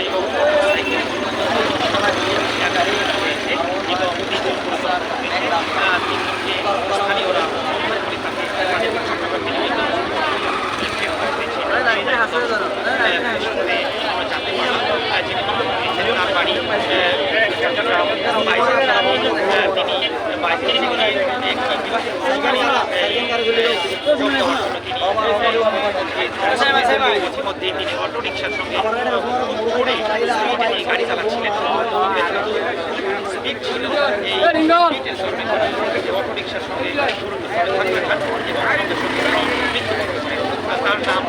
এবং মোটরসাইকেল ঘটনা নিয়ে একাধিক হয়েছে এবং অভিযোগ তিনি বাইশ তিনি একটি ইতিমধ্যে তিনি অটোরিকশার সঙ্গে ঘুরে স্পিডে গাড়ি চালাচ্ছিলেন স্পিড ছিল এই স্পিডের তার নাম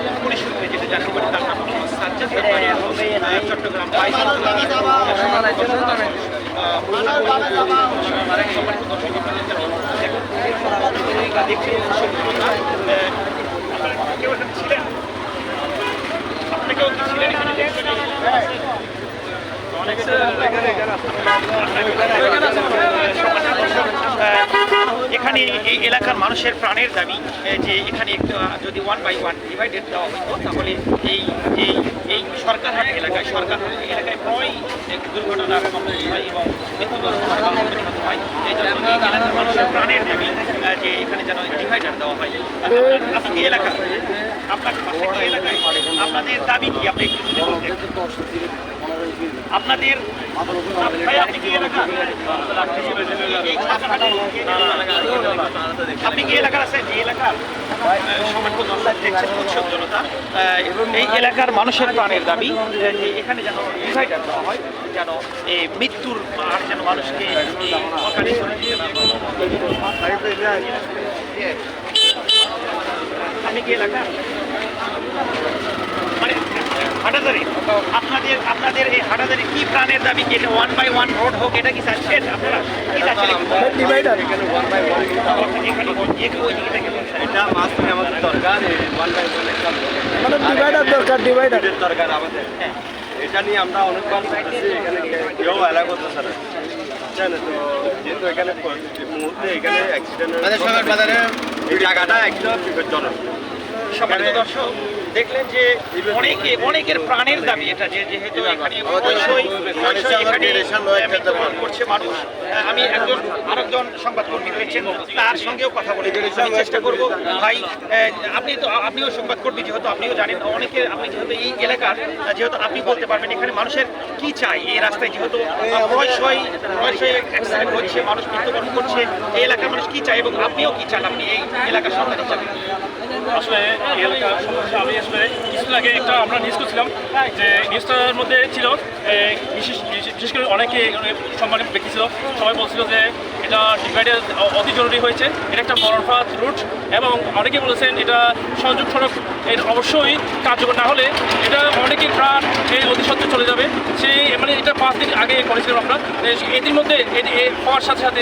কেউ এখানে ছিলেন আপনাকেও কি ছিলেন এখানে দেখছেন? এখানে এই এলাকার মানুষের প্রাণের দাবি যে এখানে যদি ওয়ান বাই ওয়ান ডিভাইডেড দেওয়া হতো, তাহলে এই এই এই সরকারহাট এলাকায় সরকারহাট এলাকায় প্রায় এক দুর্ঘটনা কম হয় এবং হয়। এই জন্য এই এলাকার মানুষের প্রাণের দাবি যে এখানে যেন ডিভাইডার দেওয়া হয় আপনি এলাকা আপনাদের দাবি কি? আপনি একটু যদি বলতেন। আপনাদের আপনি কি এলাকা? এই আপনি কি এলাকার আছেন? এই এলাকার? সমাজকে দর্শক দেখছেন উৎসব জনতা এই এলাকার মানুষের প্রাণের দাবি যে এখানে যেন হয় যেন এই মৃত্যুর আর যেন মানুষকে। আপনি কি এলাকা মানে হাটাদারি। আপনাদের আপনাদের এই হাটাদারি কি প্রাণের দাবি কি? এটা ওয়ান বাই ওয়ান রোড হোক এটা কি চাচ্ছেন আপনারা? কি চাচ্ছেন এটা মাঝখানে আমাদের দরকার এই one by একটা মানে ডিভাইডার দরকার ডিভাইডার দরকার আমাদের। হ্যাঁ। এটা নিয়ে আমরা অনেকবার বলতেছি এখানে কেউ এলাকা করতেছে না। যেহেতু এখানে মুহূর্তে এখানে অ্যাক্সিডেন্ট এই জায়গাটা একদম বিপজ্জনক। সম্মানিত দর্শক দেখলেন যে অনেকে অনেকের প্রাণের দাবি এটা যে যেহেতু এখানে অবশ্যই অবশ্যই এখানে মৃত্যুবরণ করছে মানুষ। আমি একজন আরেকজন সংবাদকর্মী রয়েছেন তার সঙ্গেও কথা বলে আমি চেষ্টা করব। ভাই আপনি তো আপনিও সংবাদকর্মী যেহেতু আপনিও জানেন অনেকে আপনি যেহেতু এই এলাকার যেহেতু আপনি বলতে পারবেন এখানে মানুষের কি চাই এই রাস্তায় যেহেতু প্রায়শই প্রায়শই অ্যাক্সিডেন্ট হচ্ছে মানুষ মৃত্যুবরণ করছে এই এলাকার মানুষ কি চায় এবং আপনিও কি চান আপনি এই এলাকার সন্তান হিসাবে? আসলে এই এলাকার সমস্যা আমি আসলে কিছুদিন আগে একটা আমরা নিউজ করছিলাম যে নিউজটার মধ্যে ছিল বিশেষ বিশেষ- করে অনেকে সম্মানিত ব্যক্তি ছিল। সবাই বলছিল যে এটা ডিভাইডের অতি জরুরি হয়েছে। এটা একটা মরণফাত রুট এবং অনেকে বলেছেন এটা সংযোগ সড়ক এর অবশ্যই কার্যকর। না হলে এটা অনেকের প্রাণ এই অতি সত্ত্বে চলে যাবে। সেই মানে এটা পাঁচ দিন আগে করেছিলাম আমরা। এটির মধ্যে হওয়ার সাথে সাথে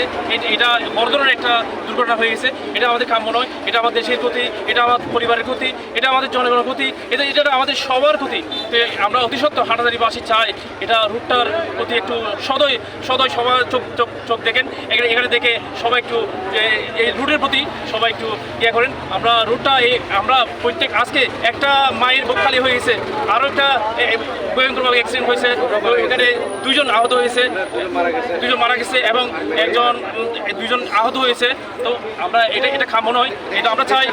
এটা বড় ধরনের একটা দুর্ঘটনা হয়ে গেছে। এটা আমাদের কাম্য নয়। এটা আমাদের দেশের ক্ষতি। এটা আমাদের পরিবারের ক্ষতি। এটা আমাদের জনগণের ক্ষতি। এটা এটা আমাদের সবার ক্ষতি। তো আমরা অতি সত্ত্ব হাটাদারিবাসী চাই। এটা রুটটার প্রতি একটু সদয় সদয় সবার চোখ চোখ চোখ দেখেন। এখানে এখানে দেখে সবাই একটু এই রুটের প্রতি সবাই একটু ইয়ে করেন। আমরা রুটটা এই আমরা প্রত্যেক আজকে একটা মায়ের বুক খালি হয়ে গেছে। আরও একটা ভয়ঙ্করভাবে অ্যাক্সিডেন্ট হয়েছে। এখানে দুইজন আহত হয়েছে। দুজন মারা গেছে এবং একজন উম, দুইজন আহত হয়েছে। তো আমরা এটা এটা খামো নয়। এটা আমরা চাই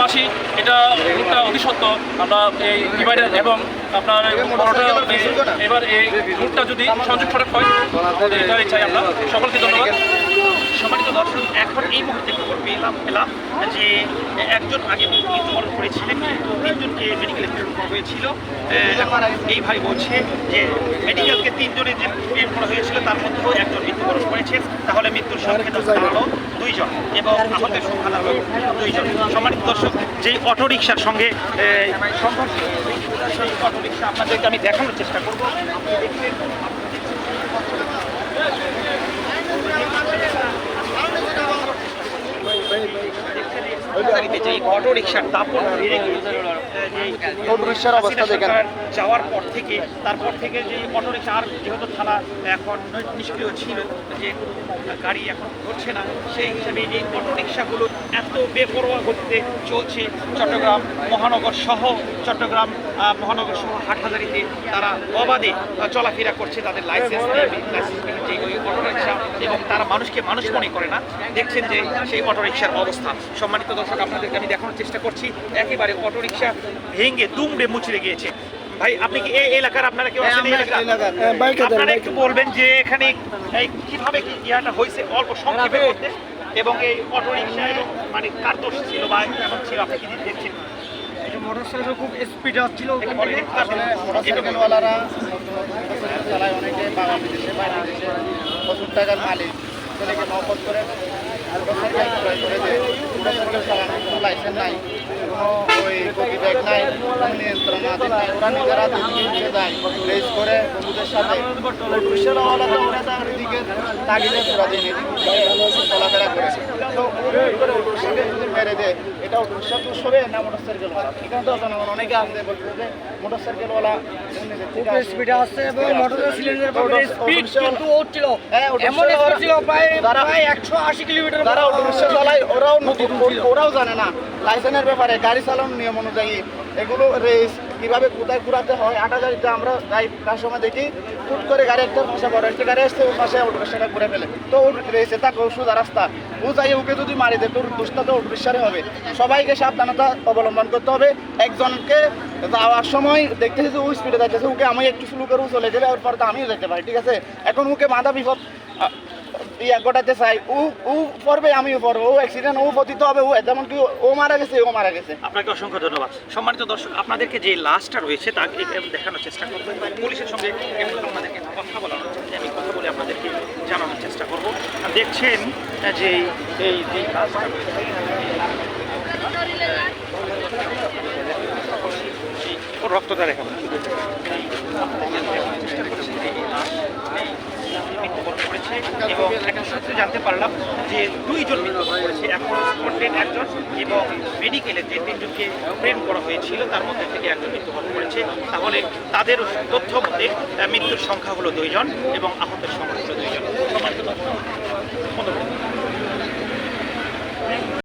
বাসী এটা রুটটা অতি সত্য। আমরা এই ডিভাইডার এবং আপনার বড়টা এবার এই রুটটা যদি সংযোগ সড়ক হয় এটাই চাই আমরা। সকলকে ধন্যবাদ। সম্মানিত এখন এই মুহূর্তে খবর পেলাম পেলাম যে একজন আগে মৃত্যুবরণ করেছিলেন, কিন্তু তিনজনকে মেডিকেলে প্রেরণ করা হয়েছিল। এই ভাই বলছে যে মেডিকেলকে তিনজনে যে প্রেরণ করা হয়েছিল, তার মধ্যেও একজন মৃত্যুবরণ করেছে। তাহলে মৃত্যুর সংখ্যা দাঁড়াল দুইজন এবং আহতের সংখ্যা দাঁড়াল দুইজন। সম্মানিত দর্শক যেই অটোরিকশার সঙ্গে সংঘর্ষ সেই অটোরিকশা আপনাদেরকে আমি দেখানোর চেষ্টা করব আপনি দেখবেন যে অটো রিক্সার দাপট বেড়ে গিয়েছে অবস্থা দেখেন। যাওয়ার পর থেকে তারপর থেকে যে অটো রিক্সা আর যেহেতু থানা এখন নিষ্ক্রিয় ছিল যে গাড়ি এখন ঘটছে না সেই হিসাবে এই অটো রিক্সাগুলো এত বেপরোয়া গতিতে চলছে। চট্টগ্রাম মহানগর সহ চট্টগ্রাম মহানগর সহ হাটহাজারিতে তারা অবাধে চলাফেরা করছে তাদের লাইসেন্স লাইসেন্স যে ওই অটো রিক্সা এবং তারা মানুষকে মানুষ মনে করে না। দেখছেন যে সেই অটো রিক্সার অবস্থা। সম্মানিত দর্শক আপনাদেরকে আমি দেখানোর চেষ্টা করছি। একেবারে অটো রিক্সা ভেঙে দুমড়ে মুচড়ে গিয়েছে। ভাই আপনি কি এই এলাকার আপনারা কেউ হ্যাঁ, বাইকে দেন, আপনারা একটু বলবেন যে এখানে এই কীভাবে কি ইয়াটা হয়েছে? অল্প সংক্ষেপের মধ্যে এবং এই অটো রিক্সা এবং মানে কার দোষ ছিল বা কেমন ছিল আপনি কি দেখছেন? মোটরসাইকেল খুব স্পিডে মোটরসাইকেলওয়ালারা চালায় অনেকে বাংলা বিদেশে বাইরে দেশে। প্রচুর টাকার মালিক। ছেলেকে মহব্বত করে মোটরসাইকেল ক্রয় করে দেয়। মোটরসাইকেল চালানোর কোনো লাইসেন্স নাই কোনো ওই গতি ব্যাগ নাই নিয়ন্ত্রণ নাই ওরা নিজেরা দিকে যায় রেস করে বন্ধুদের সাথে রিক্সাওয়ালা তো ওরা তার দিকে তাগিদে তোরা দিন চলাফেরা করেছে তো ওই যদি মেরে দেয় এটা রিক্সা তো সবে না মোটরসাইকেলওয়ালা এখানে তো অনেকে আসবে বলছে যে মোটরসাইকেলওয়ালা স্পিডে আসছে এবং মোটরসাইকেল সিলিন্ডার স্পিড কিন্তু হচ্ছিল এমন স্পিড ছিল প্রায় প্রায় একশো আশি কিলোমিটার যারা রিক্সা চালায় ওরাও ওরাও জানে না। লাইসেন্সের ব্যাপারে গাড়ি চালানোর নিয়ম অনুযায়ী এগুলো রেস কীভাবে কোথায় ঘুরাতে হয়, আটা গাড়িতে আমরা যাই তার সময় দেখি ফুট করে গাড়ি একটা পাশে বড় একটা গাড়ি আসছে ওর পাশে অটো রিক্সাটা ঘুরে ফেলে। তো ওর রেসে তাকে সোজা রাস্তা। ও যাই ওকে যদি মারি দেয়, তোর দোষটা তো অটো রিক্সারে হবে। সবাইকে সাবধানতা অবলম্বন করতে হবে। একজনকে যাওয়ার সময় দেখতেছি যে ও স্পিডে যাচ্ছে ওকে আমি একটু স্লো করে ও চলে গেলে ওর পরে তো আমিও যেতে পারি, ঠিক আছে? এখন ওকে মাথা বিপদ ইয়া গোটাতে চাই। ও ও পড়বে, আমিও পড়ব। ও অ্যাক্সিডেন্ট ও পতিত হবে, ও যেমন কি, ও মারা গেছে, ও মারা গেছে। আপনাকে অসংখ্য ধন্যবাদ। সম্মানিত দর্শক, আপনাদেরকে যে লাশটা রয়েছে, তা দেখানোর চেষ্টা করব পুলিশের সঙ্গে আপনাদেরকে কথা বলানো হচ্ছে আমি কথা বলে আপনাদেরকে জানানোর চেষ্টা করব। দেখছেন যে এই যে লাশটা রক্তটা রেখা করেছে এবং একটা সূত্রে জানতে পারলাম যে দুইজন মৃত্যুবরণ করেছে, এখন স্পটের একজন এবং মেডিকেলে যে তিনজনকে প্রেম করা হয়েছিল, তার মধ্যে থেকে একজন মৃত্যুবরণ করেছে। তাহলে তাদের তথ্য মতে মৃত্যুর সংখ্যা হলো দুইজন এবং আহতের সংখ্যা হলো দুইজন